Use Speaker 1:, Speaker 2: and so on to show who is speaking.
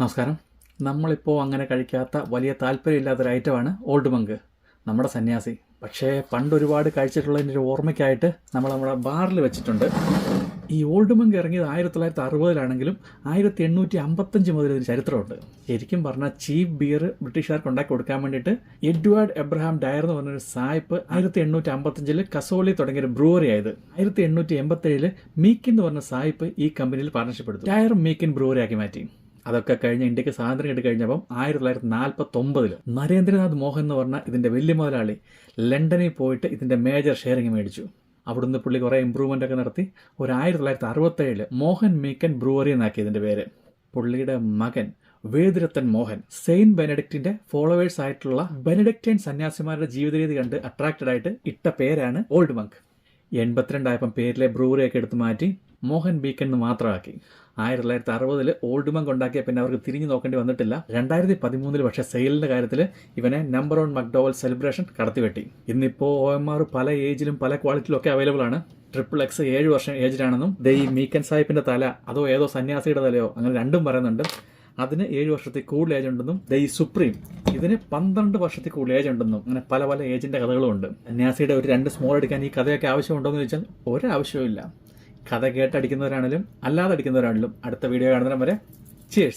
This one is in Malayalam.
Speaker 1: നമസ്കാരം. നമ്മളിപ്പോൾ അങ്ങനെ കഴിക്കാത്ത വലിയ താല്പര്യമില്ലാത്തൊരു ഐറ്റമാണ് ഓൾഡ് മങ്ക് നമ്മുടെ സന്യാസി. പക്ഷേ പണ്ട് ഒരുപാട് കഴിച്ചിട്ടുള്ളതിന്റെ ഒരു ഓർമ്മയ്ക്കായിട്ട് നമ്മൾ നമ്മുടെ ബാറിൽ വെച്ചിട്ടുണ്ട്. ഈ ഓൾഡ് മങ്ക് ഇറങ്ങിയത് ആയിരത്തി തൊള്ളായിരത്തി അറുപതിലാണെങ്കിലും ആയിരത്തി എണ്ണൂറ്റി അമ്പത്തഞ്ച് മുതൽ ഇതിന് ചരിത്രമുണ്ട്. ശരിക്കും പറഞ്ഞാൽ ചീപ്പ് ബിയർ ബ്രിട്ടീഷുകാർക്ക് ഉണ്ടാക്കി കൊടുക്കാൻ വേണ്ടിയിട്ട് എഡ്വേർഡ് എബ്രഹാം ഡയർ എന്ന് പറഞ്ഞൊരു സായിപ്പ് ആയിരത്തി എണ്ണൂറ്റി അമ്പത്തഞ്ചിൽ കസോളി തുടങ്ങിയ ഒരു ബ്രൂവറി ആയത്. ആയിരത്തി എണ്ണൂറ്റി എൺപത്തേഴിൽ മീക്കിൻ എന്ന് പറഞ്ഞ സായിപ്പ് ഈ കമ്പനിയിൽ പാർട്ണർഷിപ്പ് എടുത്തു. ഡയർ മീക്കിൻ ബ്രൂവറി ആക്കി മാറ്റി. അതൊക്കെ കഴിഞ്ഞ് ഇന്ത്യയ്ക്ക് സ്വാതന്ത്ര്യം കിട്ടി കഴിഞ്ഞപ്പം ആയിരത്തി തൊള്ളായിരത്തി നാൽപ്പത്തി ഒമ്പതിൽ നരേന്ദ്രനാഥ് മോഹൻ എന്ന് പറഞ്ഞ ഇതിന്റെ വലിയ മുതലാളി ലണ്ടനിൽ പോയിട്ട് ഇതിന്റെ മേജർ ഷെയറിങ് മേടിച്ചു. അവിടുന്ന് പുള്ളി കുറേ ഇമ്പ്രൂവ്മെന്റ് ഒക്കെ നടത്തി. ഒരു ആയിരത്തി തൊള്ളായിരത്തി അറുപത്തേഴിൽ മോഹൻ മീക്കൻ ബ്രൂവറി എന്നാക്കി ഇതിന്റെ പേര്. പുള്ളിയുടെ മകൻ വേദുരത്തൻ മോഹൻ സെയിന്റ് ബെനഡിക്റ്റിന്റെ ഫോളോവേഴ്സ് ആയിട്ടുള്ള ബെനഡിക്റ്റൈൻ സന്യാസിമാരുടെ ജീവിതരീതി കണ്ട് അട്രാക്റ്റഡ് ആയിട്ട് ഇട്ട പേരാണ് ഓൾഡ് മങ്ക്. എൺപത്തിരണ്ടായപ്പം പേരിലെ ബ്രൂവറിയൊക്കെ എടുത്തു മാറ്റി മോഹൻ ബീക്കൻ എന്ന് മാത്രമാക്കി. ആയിരത്തി തൊള്ളായിരത്തി അറുപതിൽ ഓൾഡ് മങ്ക് ഉണ്ടാക്കിയ പിന്നെ അവർക്ക് തിരിഞ്ഞു നോക്കേണ്ടി വന്നിട്ടില്ല. രണ്ടായിരത്തി പതിമൂന്നിൽ പക്ഷേ സെയിലിന്റെ കാര്യത്തിൽ ഇവനെ നമ്പർ വൺ മക്ഡോവൽ സെലിബ്രേഷൻ കടത്തിവെട്ടി. ഇന്നിപ്പോൾ ഒ എം ആർ പല ഏജിലും പല ക്വാളിറ്റിയിലും ഒക്കെ അവൈലബിൾ ആണ്. ട്രിപ്പിൾ എക്സ് ഏഴ് വർഷം ഏജിലാണെന്നും ദേ ഈ മീക്കൻ സാഹിബിന്റെ തല അതോ ഏതോ സന്യാസിയുടെ തലയോ അങ്ങനെ രണ്ടും പറയുന്നുണ്ട്. അതിന് ഏഴ് വർഷത്തിൽ കൂടുതൽ ഏജ് ഉണ്ടെന്നും ദ ഈ സുപ്രീം ഇതിന് പന്ത്രണ്ട് വർഷത്തിൽ കൂടുതൽ ഏജ് ഉണ്ടെന്നും അങ്ങനെ പല പല ഏജിന്റെ കഥകളും ഉണ്ട് സന്യാസിയുടെ ഒരു രണ്ട് സ്മോൾ എടുക്കാൻ ഈ കഥയൊക്കെ ആവശ്യമുണ്ടോ എന്ന് ചോദിച്ചാൽ ഒരാവശ്യവും ഇല്ല കഥ കേട്ടടിക്കുന്നവരാണെങ്കിലും അല്ലാതെ അടിക്കുന്നവരാണെങ്കിലും അടുത്ത വീഡിയോ കാണുന്നവരെ ചിയേഴ്സ്